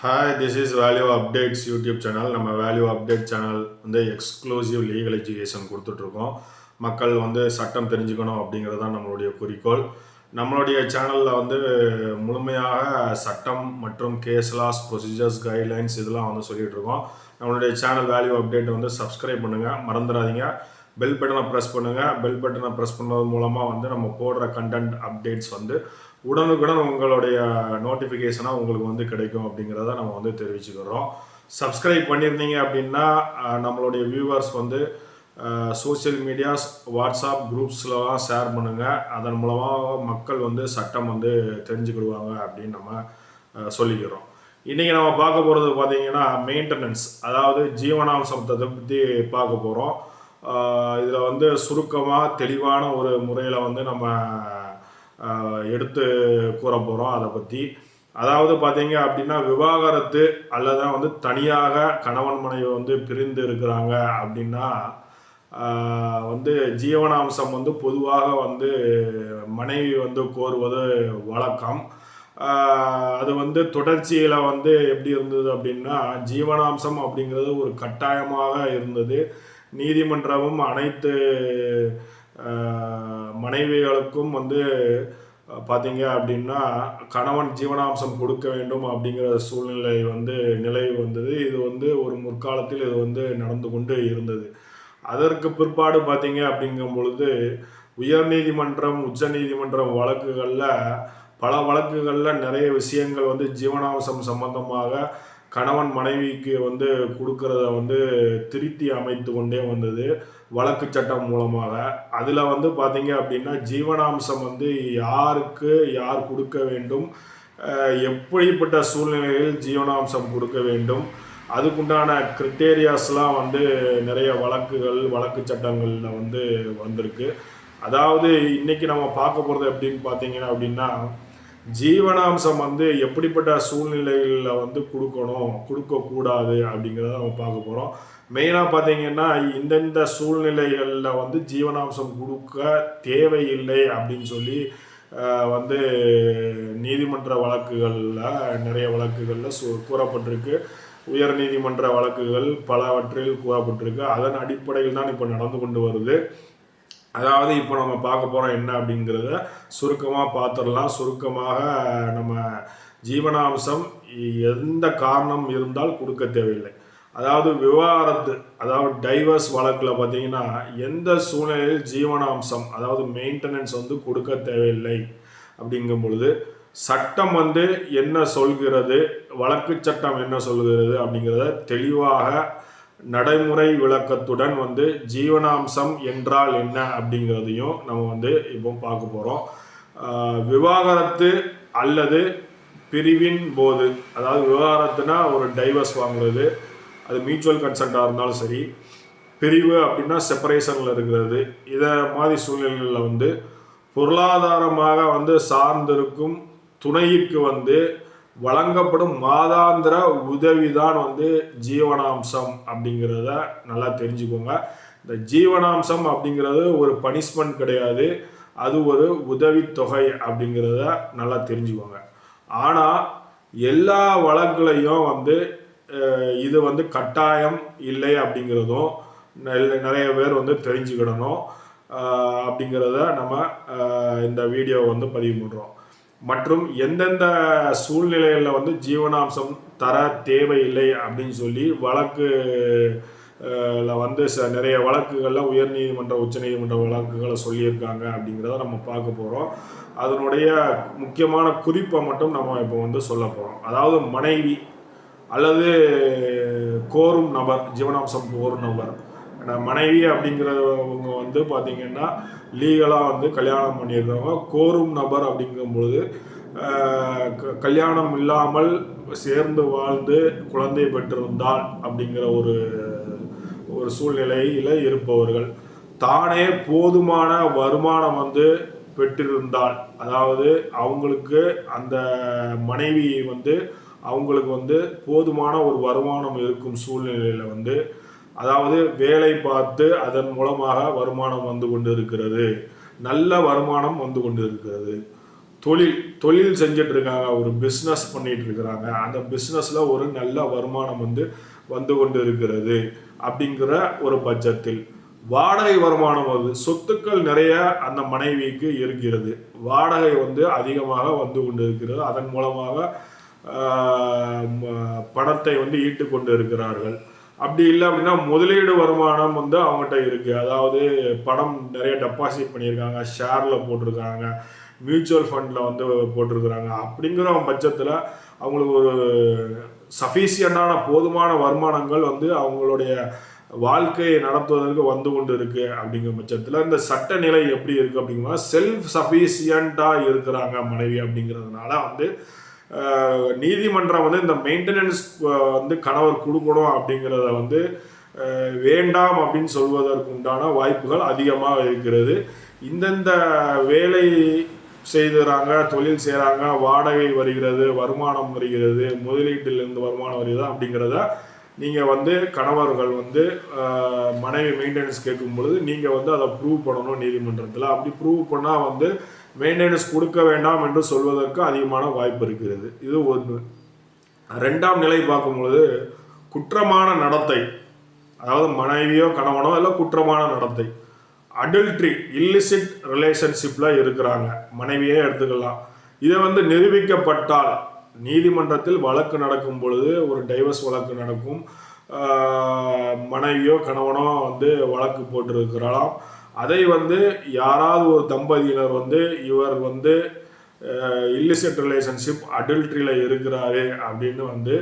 Hi this is value updates YouTube channel நம்ம value update channel வந்து exclusive legal education கொடுத்துட்ருக்கோம். மக்கள் வந்து சட்டம் தெரிஞ்சுக்கணும் அப்படிங்கிறது தான் நம்மளுடைய குறிக்கோள். நம்மளுடைய சேனலில் வந்து முழுமையாக சட்டம் மற்றும் கேஸ் லாஸ் ப்ரொசீஜர்ஸ் கைட்லைன்ஸ் இதெல்லாம் வந்து சொல்லிகிட்ருக்கோம் நம்மளுடைய சேனல் வேல்யூ அப்டேட் வந்து சப்ஸ்கிரைப் பண்ணுங்கள் மறந்துடாதீங்க. பெல் பட்டனை ப்ரெஸ் பண்ணுங்கள் பெல் பட்டனை ப்ரெஸ் பண்ணுறது மூலமாக வந்து நம்ம போடுற கண்டென்ட் அப்டேட்ஸ் வந்து உடனுக்குடன் உங்களுடைய நோட்டிஃபிகேஷனாக உங்களுக்கு வந்து கிடைக்கும் அப்படிங்கிறத நம்ம வந்து தெரிவிச்சுக்கிறோம். சப்ஸ்கிரைப் பண்ணியிருந்தீங்க அப்படின்னா நம்மளுடைய வியூவர்ஸ் வந்து சோஷியல் மீடியாஸ் வாட்ஸ்அப் குரூப்ஸ்லலாம் ஷேர் பண்ணுங்கள் அதன் மூலமாக மக்கள் வந்து சட்டம் வந்து தெரிஞ்சுக்கிடுவாங்க அப்படின்னு நம்ம சொல்லிக்கிறோம். இன்றைக்கி நம்ம பார்க்க போகிறது பார்த்தீங்கன்னா மெயின்டெனன்ஸ் அதாவது ஜீவனாம்சத்தை பற்றி பார்க்க போகிறோம் இதில் வந்து சுருக்கமாக தெளிவான ஒரு முறையில் வந்து நம்ம எடுத்து கூற போகிறோம் அதை பற்றி அதாவது பார்த்தீங்க அப்படின்னா விவாகரத்து அல்லது வந்து தனியாக கணவன் மனைவி வந்து பிரிந்து இருக்கிறாங்க அப்படின்னா வந்து ஜீவனாம்சம் வந்து பொதுவாக வந்து மனைவி வந்து கோருவது வழக்கம். அது வந்து தொடர்ச்சியில் வந்து எப்படி இருந்தது அப்படின்னா ஜீவனாம்சம் அப்படிங்கிறது ஒரு கட்டாயமாக இருந்தது. நீதிமன்றமும் அனைத்து மனைவிகளுக்கும் வந்து பார்த்தீங்க அப்படின்னா கணவன் ஜீவனாம்சம் கொடுக்க வேண்டும் அப்படிங்கிற சூழ்நிலை வந்து நிலை வந்தது. இது வந்து ஒரு முற்காலத்தில் இது வந்து நடந்து கொண்டு இருந்தது. அதற்கு பிற்பாடு பார்த்தீங்க அப்படிங்கும் பொழுது உயர்நீதிமன்றம் உச்சநீதிமன்றம் வழக்குகளில் பல வழக்குகளில் நிறைய விஷயங்கள் வந்து ஜீவனாம்சம் சம்பந்தமாக கணவன் மனைவிக்கு வந்து கொடுக்கறத வந்து திருத்தி அமைத்து கொண்டே வந்தது வழக்கு சட்டம் மூலமாக. அதில் வந்து பார்த்தீங்க அப்படின்னா ஜீவனாம்சம் வந்து யாருக்கு யார் கொடுக்க வேண்டும்? எப்படிப்பட்ட சூழ்நிலையில் ஜீவனாம்சம் கொடுக்க வேண்டும்? அதுக்குண்டான கிரிட்டேரியாஸ்லாம் வந்து நிறைய வழக்குகள் வழக்கு சட்டங்களில் வந்து வந்திருக்கு. அதாவது இன்னைக்கு நம்ம பார்க்க போகிறது எப்படின்னு பார்த்தீங்கன்னா அப்படின்னா ஜீவனாம்சம் வந்து எப்படிப்பட்ட சூழ்நிலைகளில் வந்து கொடுக்கணும் கொடுக்கக்கூடாது அப்படிங்கிறத நம்ம பார்க்க போகிறோம் மெயினாக பார்த்தீங்கன்னா இந்தந்த சூழ்நிலைகளில் வந்து ஜீவனாம்சம் கொடுக்க தேவையில்லை அப்படின்னு சொல்லி வந்து நீதிமன்ற வழக்குகளில் நிறைய வழக்குகளில் சு கூறப்பட்டிருக்கு. உயர் நீதிமன்ற வழக்குகள் பலவற்றில் கூறப்பட்டிருக்கு. அதன் அடிப்படையில் தான் இப்போ நடந்து கொண்டு வருது. அதாவது இப்போ நம்ம பார்க்க போகிறோம் என்ன அப்படிங்கிறத சுருக்கமாக பார்த்துடலாம். சுருக்கமாக நம்ம ஜீவனாம்சம் எந்த காரணம் இருந்தால் கொடுக்க தேவையில்லை. அதாவது விவாகரத்து அதாவது டைவர்ஸ் வழக்கில் பார்த்தீங்கன்னா எந்த சூழ்நிலையில் ஜீவனாம்சம் அதாவது மெயின்டெனன்ஸ் வந்து கொடுக்க தேவையில்லை அப்படிங்கும் பொழுது சட்டம் வந்து என்ன சொல்கிறது வழக்கு சட்டம் என்ன சொல்கிறது அப்படிங்கிறத தெளிவாக நடைமுறை விளக்கத்துடன் வந்து ஜீவனாம்சம் என்றால் என்ன அப்படிங்கிறதையும் நம்ம வந்து இப்போ பார்க்க போகிறோம் விவாகரத்து அல்லது பிரிவின் போது அதாவது விவாகரத்துனா ஒரு டைவர்ஸ் வாங்குறது அது மியூச்சுவல் கன்சென்ட்டாக இருந்தாலும் சரி பிரிவு அப்படின்னா செப்பரேஷனில் இருக்கிறது இதை மாதிரி சூழ்நிலைகளில் வந்து பொருளாதாரமாக வந்து சார்ந்திருக்கும் துணைக்கு வந்து வழங்கப்படும் மாதாந்திர உதவிதான் வந்து ஜீவனாம்சம் அப்படிங்கிறத நல்லா தெரிஞ்சுக்கோங்க. இந்த ஜீவனாம்சம் அப்படிங்கிறது ஒரு பனிஷ்மெண்ட் கிடையாது. அது ஒரு உதவித்தொகை அப்படிங்கிறத நல்லா தெரிஞ்சுக்கோங்க. ஆனால் எல்லா வழக்குலையும் வந்து இது வந்து கட்டாயம் இல்லை அப்படிங்கிறதும் நெல்- நிறைய பேர் வந்து தெரிஞ்சுக்கிடணும். அப்படிங்கிறத நம்ம இந்த வீடியோ வந்து பதிவு பண்ணுறோம் மற்றும் எந்தெந்த சூழ்நிலைகளில் வந்து ஜீவனாம்சம் தர தேவையில்லை அப்படின்னு சொல்லி வழக்கு வந்து ச நிறைய வழக்குகளில் உயர்நீதிமன்ற உச்சநீதிமன்ற வழக்குகளை சொல்லியிருக்காங்க அப்படிங்கிறத நம்ம பார்க்க போகிறோம் அதனுடைய முக்கியமான குறிப்பை மட்டும் நம்ம இப்போ வந்து சொல்ல போகிறோம் அதாவது மனைவி அல்லது கோரும் நபர் ஜீவனாம்சம் கோரும் நபர். மனைவி அப்படிங்கிறவங்க வந்து பார்த்தீங்கன்னா லீகலாக வந்து கல்யாணம் பண்ணியிருந்தவங்க கோரும் நபர் அப்படிங்கும்பொழுது க- கல்யாணம் இல்லாமல் சேர்ந்து வாழ்ந்து குழந்தை பெற்றிருந்தால் அப்படிங்கிற ஒரு ஒரு சூழ்நிலையில் இருப்பவர்கள். தானே போதுமான வருமானம் வந்து பெற்றிருந்தால் அதாவது அவங்களுக்கு அந்த மனைவி வந்து அவங்களுக்கு வந்து போதுமான ஒரு வருமானம் இருக்கும் சூழ்நிலையில் வந்து அதாவது வேலை பார்த்து அதன் மூலமாக வருமானம் வந்து கொண்டு இருக்கிறது நல்ல வருமானம் வந்து கொண்டு இருக்கிறது தொழில் தொழில் செஞ்சுட்டு இருக்காங்க ஒரு பிஸ்னஸ் பண்ணிட்டு இருக்கிறாங்க அந்த பிஸ்னஸ்ல ஒரு நல்ல வருமானம் வந்து வந்து கொண்டு இருக்கிறது அப்படிங்கிற ஒரு பட்சத்தில். வாடகை வருமானம் வருது சொத்துக்கள் நிறைய அந்த மனைவிக்கு இருக்கிறது. வாடகை வந்து அதிகமாக வந்து கொண்டு இருக்கிறது அதன் மூலமாக பணத்தை வந்து ஈட்டு கொண்டு இருக்கிறார்கள் அப்படி இல்லை அப்படின்னா முதலீடு வருமானம் வந்து அவங்ககிட்ட இருக்கு. அதாவது பணம் நிறைய டெபாசிட் பண்ணியிருக்காங்க ஷேர்ல போட்டிருக்காங்க மியூச்சுவல் ஃபண்டில் வந்து போட்டிருக்கிறாங்க. அப்படிங்கிற பட்சத்தில் அவங்களுக்கு ஒரு சஃபிஷியண்டான போதுமான வருமானங்கள் வந்து அவங்களுடைய வாழ்க்கையை நடத்துவதற்கு வந்து கொண்டு இருக்கு அப்படிங்கிற பட்சத்தில் இந்த சட்ட நிலை எப்படி இருக்கு அப்படிங்கிற செல்ஃப் சஃபிஷியண்டாக இருக்கிறாங்க மனைவி அப்படிங்கிறதுனால வந்து நீதிமன்றம் வந்து இந்த மெயின்டெனன்ஸ் வந்து கணவர் கொடுக்கணும் அப்படிங்கிறத வந்து வேண்டாம் அப்படின்னு சொல்வதற்கு உண்டான வாய்ப்புகள் அதிகமாக இருக்கிறது. இந்தந்த வேலை செய்துறாங்க தொழில் செய்கிறாங்க வாடகை வருகிறது வருமானம் வருகிறது முதலீட்டிலிருந்து வருமானம் வருகிறது அப்படிங்கிறத நீங்கள் வந்து கணவர்கள் வந்து மனைவி மெயின்டெனன்ஸ் கேட்கும் பொழுது நீங்கள் வந்து அதை ப்ரூவ் பண்ணணும் நீதிமன்றத்தில். அப்படி ப்ரூவ் பண்ணால் வந்து மெயின்டெனன்ஸ் கொடுக்க வேண்டாம் என்று சொல்வதற்கு அதிகமான வாய்ப்பு இருக்கிறது. இது ஒன்று ரெண்டாம் நிலை பார்க்கும் பொழுது குற்றமான நடத்தை அதாவது மனைவியோ கணவனோ இல்லை குற்றமான நடத்தை அடல்ட்ரி இல்லிசிட் ரிலேஷன்ஷிப்பில் இருக்கிறாங்க. மனைவியே எடுத்துக்கலாம். இதை வந்து நிரூபிக்கப்பட்டால் நீதிமன்றத்தில் வழக்கு நடக்கும் பொழுது ஒரு டைவர்ஸ் வழக்கு நடக்கும். மனைவியோ கணவனோ வந்து வழக்கு போட்டிருக்கிறாராம் அதை வந்து யாராவது ஒரு தம்பதியினர் வந்து இவர் வந்து இல்லிசட் ரிலேஷன்ஷிப் அடல்ட்ரியில் இருக்கிறாரு அப்படின்னு வந்து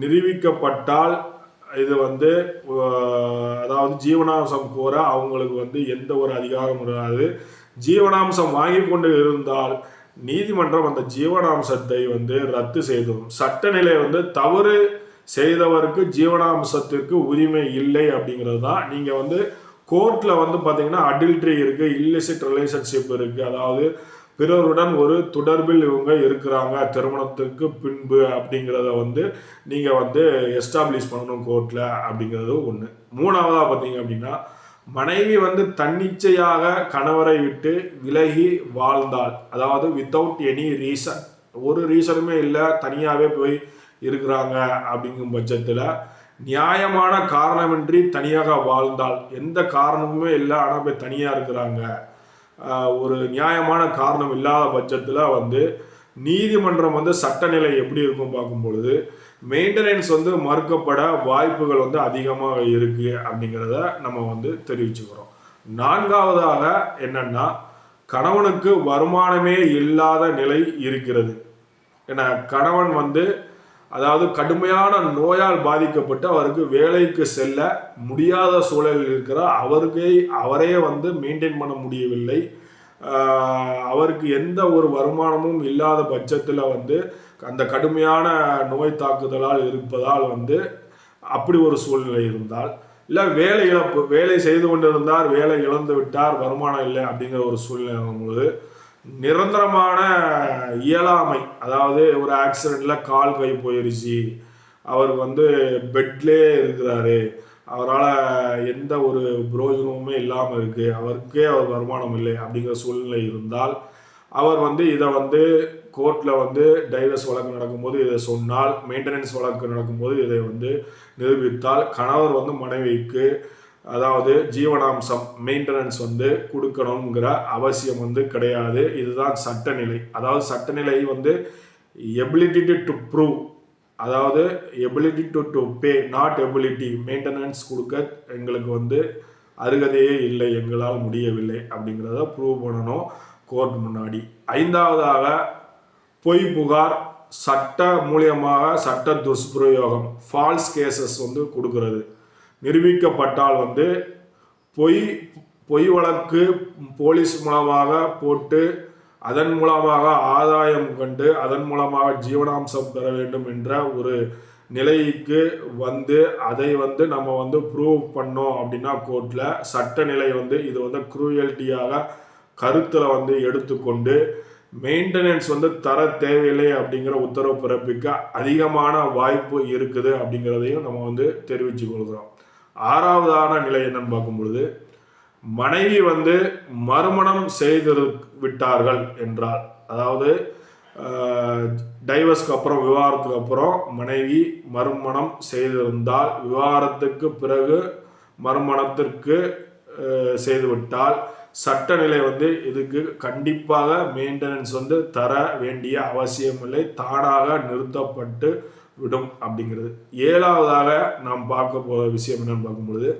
நிரூபிக்கப்பட்டால் இது வந்து அதாவது ஜீவனாம்சம் கோர அவங்களுக்கு வந்து எந்த ஒரு அதிகாரமும் இருக்காது. ஜீவனாம்சம் வாங்கி கொண்டு இருந்தால் நீதிமன்றம் அந்த ஜீவனாம்சத்தை வந்து ரத்து செய்தும் சட்டநிலை வந்து தவறு செய்தவருக்கு ஜீவனாம்சத்திற்கு உரிமை இல்லை அப்படிங்கிறது தான். நீங்கள் வந்து கோர்ட்டில் வந்து பார்த்தீங்கன்னா அடில்ட்ரி இருக்குது இல்லிசிட் ரிலேஷன்ஷிப் இருக்குது அதாவது பிறருடன் ஒரு தொடர்பில் இவங்க இருக்கிறாங்க திருமணத்துக்கு பின்பு அப்படிங்கிறத வந்து நீங்கள் வந்து எஸ்டாப்ளிஷ் பண்ணணும் கோர்ட்டில் அப்படிங்கிறது ஒன்று மூணாவதாக பார்த்தீங்க அப்படின்னா மனைவி வந்து தன்னிச்சையாக கணவரை விட்டு விலகி வாழ்ந்தாள். அதாவது வித்தவுட் எனி ரீசன் ஒரு ரீசனுமே இல்லை தனியாகவே போய் இருக்கிறாங்க அப்படிங்கும் பட்சத்தில் நியாயமான காரணமின்றி தனியாக வாழ்ந்தால் எந்த காரணமுமே இல்லை ஆனால் போய் தனியாக இருக்கிறாங்க. ஒரு நியாயமான காரணம் இல்லாத பட்சத்தில் வந்து நீதிமன்றம் வந்து சட்டநிலை எப்படி இருக்கும் பார்க்கும் பொழுது மெயின்டெனன்ஸ் வந்து மறுக்கப்பட வாய்ப்புகள் வந்து அதிகமாக இருக்கு அப்படிங்கிறத நம்ம வந்து தெரிவிச்சுக்கிறோம். நான்காவதாக என்னன்னா கணவனுக்கு வருமானமே இல்லாத நிலை இருக்கிறது. ஏன்னா கணவன் வந்து அதாவது கடுமையான நோயால் பாதிக்கப்பட்டு அவருக்கு வேலைக்கு செல்ல முடியாத சூழலில் இருக்கிற அவருக்கே அவரே வந்து மெயின்டைன் பண்ண முடியவில்லை. அவருக்கு எந்த ஒரு வருமானமும் இல்லாத பட்சத்தில் வந்து அந்த கடுமையான நோய் தாக்குதலால் இருப்பதால் வந்து அப்படி ஒரு சூழ்நிலை இருந்தால் இல்லை வேலை இழப்பு வேலை செய்து கொண்டிருந்தார் வேலை இழந்து விட்டார் வருமானம் இல்லை அப்படிங்கிற ஒரு சூழ்நிலை பொழுது நிரந்தரமான இயலாமை அதாவது ஒரு ஆக்சிடெண்ட்டில் கால் கை போயிருச்சு அவர் வந்து பெட்லேயே இருக்கிறாரு அவரால் எந்த ஒரு புரோஜனமுமே இல்லாமல் இருக்குது அவருக்கே அவர் வருமானம் இல்லை அப்படிங்கிற சூழ்நிலை இருந்தால் அவர் வந்து இதை வந்து கோர்ட்டில் வந்து டைவர்ஸ் வழக்கு நடக்கும்போது இதை சொன்னால் மெயின்டெனன்ஸ் வழக்கு நடக்கும்போது இதை வந்து நிரூபித்தால் கணவர் வந்து மனைவிக்கு அதாவது ஜீவனாம்சம் மெயின்டெனன்ஸ் வந்து கொடுக்கணுங்கிற அவசியம் வந்து கிடையாது. இதுதான் சட்டநிலை. அதாவது சட்டநிலை வந்து எபிலிட்டி டு ப்ரூவ் அதாவது ability to to pay not ability maintenance கொடுக்க எங்களுக்கு வந்து அருகதையே இல்லை. எங்களால் முடியவில்லை அப்படிங்கிறத ப்ரூவ் பண்ணணும் கோர்ட் முன்னாடி. ஐந்தாவதாக பொய் புகார் சட்ட மூலியமாக சட்ட துஷ்பிரயோகம் ஃபால்ஸ் கேசஸ் வந்து கொடுக்கறது. நிரூபிக்கப்பட்டால் வந்து பொய் பொய் வழக்கு போலீஸ் மூலமாக போட்டு அதன் மூலமாக ஆதாயம் கண்டு அதன் மூலமாக ஜீவனாம்சம் பெற வேண்டும் என்ற ஒரு நிலைக்கு வந்து அதை வந்து நம்ம வந்து ப்ரூவ் பண்ணோம் அப்படின்னா கோர்ட்டில் சட்ட நிலை வந்து இது வந்து குரூயல்ட்டியாக கருத்தில் வந்து எடுத்துக்கொண்டு மெயின்டெனன்ஸ் வந்து தர தேவையில்லை அப்படிங்கிற உத்தரவு பிறப்பிக்க அதிகமான வாய்ப்பு இருக்குது அப்படிங்கிறதையும் நம்ம வந்து தெரிவித்து கொள்கிறோம். ஆறாவதான நிலை என்னன்னு பார்க்கும் பொழுது மனைவி வந்து மறுமணம் செய்து விட்டார்கள் என்றால் அதாவது டைவர்ஸ்க்கு அப்புறம் விவாகரத்துக்கு அப்புறம் மனைவி மறுமணம் செய்திருந்தால் விவாகரத்துக்கு பிறகு மறுமணத்திற்கு செய்துவிட்டால் சட்டநிலை வந்து இதுக்கு கண்டிப்பாக மெயின்டெனன்ஸ் வந்து தர வேண்டிய அவசியமில்லை. தானாக நிறுத்தப்பட்டு விடும் அப்படிங்கிறது. ஏழாவதாக நாம் பார்க்க போகிற விஷயம் என்னன்னு பார்க்கும்பொழுது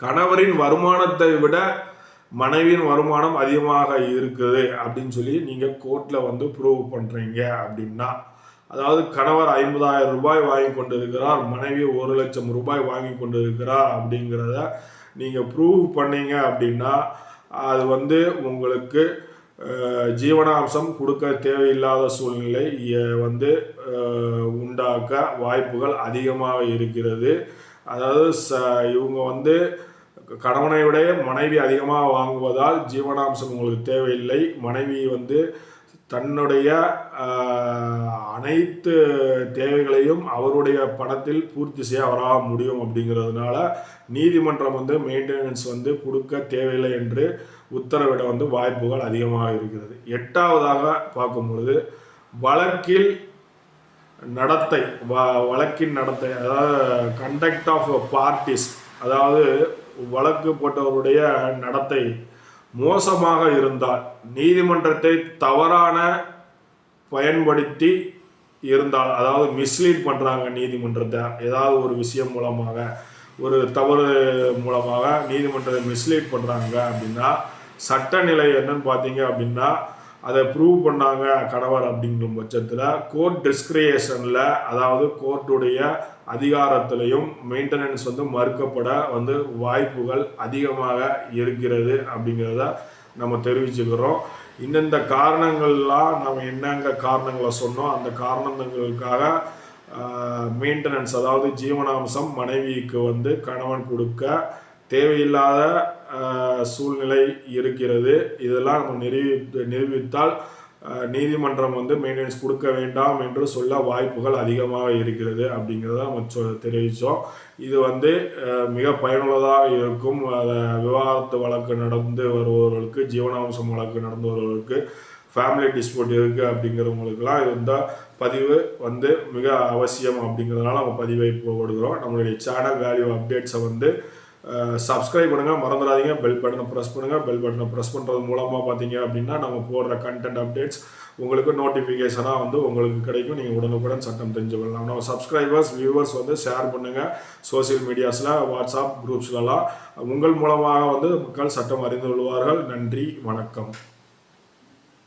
கணவரின் வருமானத்தை விட மனைவியின் வருமானம் அதிகமாக இருக்குது அப்படின்னு சொல்லி நீங்கள் கோர்ட்டில் வந்து ப்ரூவ் பண்ணுறீங்க அப்படின்னா அதாவது கணவர் ஐம்பதாயிரம் ரூபாய் வாங்கி கொண்டு இருக்கிறார் மனைவி ஒரு லட்சம் ரூபாய் வாங்கி கொண்டிருக்கிறார் அப்படிங்கிறத நீங்கள் ப்ரூவ் பண்ணீங்க அப்படின்னா அது வந்து உங்களுக்கு ஜீவனாம்சம் கொடுக்க தேவையில்லாத சூழ்நிலை வந்து உண்டாக்க வாய்ப்புகள் அதிகமாக இருக்கிறது. அதாவது ச இவங்க வந்து கணவனை விட மனைவி அதிகமாக வாங்குவதால் ஜீவனாம்சம் உங்களுக்கு தேவையில்லை. மனைவி வந்து தன்னுடைய அனைத்து தேவைகளையும் அவருடைய பணத்தில் பூர்த்தி செய்ய அவராக முடியும் அப்படிங்கிறதுனால நீதிமன்றம் வந்து மெயின்டெனன்ஸ் வந்து கொடுக்க தேவையில்லை என்று உத்தரவிட வந்து வாய்ப்புகள் அதிகமாக இருக்கிறது. எட்டாவதாக பார்க்கும் பொழுது வழக்கில் நடத்தை வ- வழக்கின் நடத்தை அதாவது கண்டக்ட் ஆஃப் பார்ட்டிஸ் அதாவது வழக்கு போட்டவருடைய நடத்தை மோசமாக இருந்தால் நீதிமன்றத்தை தவறான பயன்படுத்தி இருந்தால் அதாவது மிஸ்லீட் பண்ணுறாங்க நீதிமன்றத்தை. ஏதாவது ஒரு விஷயம் மூலமாக ஒரு தவறு மூலமாக நீதிமன்றத்தை மிஸ்லீட் பண்ணுறாங்க அப்படின்னா சட்டநிலை என்னன்னு பார்த்தீங்க அப்படின்னா அதை ப்ரூவ் பண்ணாங்க கணவர் அப்படிங்கிற பட்சத்தில் கோர்ட் டிஸ்கிரியேஷனில் அதாவது கோர்ட்டுடைய அதிகாரத்திலையும் மெயின்டெனன்ஸ் வந்து மறுக்கப்பட வந்து வாய்ப்புகள் அதிகமாக இருக்கிறது அப்படிங்கிறத நம்ம தெரிவிச்சுக்கிறோம். இந்தந்த காரணங்கள்லாம் நம்ம என்னங்க காரணங்களை சொன்னோம்? அந்த காரணங்களுக்காக மெயின்டெனன்ஸ் அதாவது ஜீவனாம்சம் மனைவிக்கு வந்து கணவன் கொடுக்க தேவையில்லாத சூழ்நிலை இருக்கிறது. இதெல்லாம் நம்ம நிரூபி நிரூபித்தால் நீதிமன்றம் வந்து மெயின்டெனன்ஸ் கொடுக்க வேண்டாம் என்று சொல்ல வாய்ப்புகள் அதிகமாக இருக்கிறது அப்படிங்கிறத நம்ம சொ- தெரிவித்தோம். இது வந்து மிக பயனுள்ளதாக இருக்கும். விவாகரத்து வழக்கு நடந்து வருபவர்களுக்கு ஜீவனாம்சம் வழக்கு நடந்து வருபவர்களுக்கு ஃபேமிலி டிஸ்பியூட் இருக்குது அப்படிங்கிறவங்களுக்குலாம் இந்த பதிவு வந்து மிக அவசியம் அப்படிங்கிறதுனால நம்ம பதிவை போடுகிறோம். நம்மளுடைய சேனல் வேல்யூ அப்டேட்ஸை வந்து சப்ஸ்கிரைப் பண்ணுங்கள் மறந்துடாதீங்க. பெல் பட்டனை ப்ரெஸ் பண்ணுங்கள் பெல் பட்டனை ப்ரெஸ் பண்ணுறது மூலமாக பார்த்தீங்க அப்படின்னா நம்ம போடுற கண்டென்ட் அப்டேட்ஸ் உங்களுக்கு நோட்டிஃபிகேஷனாக வந்து உங்களுக்கு கிடைக்கும். நீங்கள் உடனுக்குடன் சட்டம் தெரிஞ்சு கொள்ளலாம். நம்ம சப்ஸ்கிரைபர்ஸ் வியூவர்ஸ் வந்து ஷேர் பண்ணுங்கள் சோஷியல் மீடியாஸில் வாட்ஸ்அப் குரூப்ஸ்லலாம் உங்கள் மூலமாக வந்து மக்கள் சட்டம் அறிந்து கொள்வார்கள். நன்றி வணக்கம்.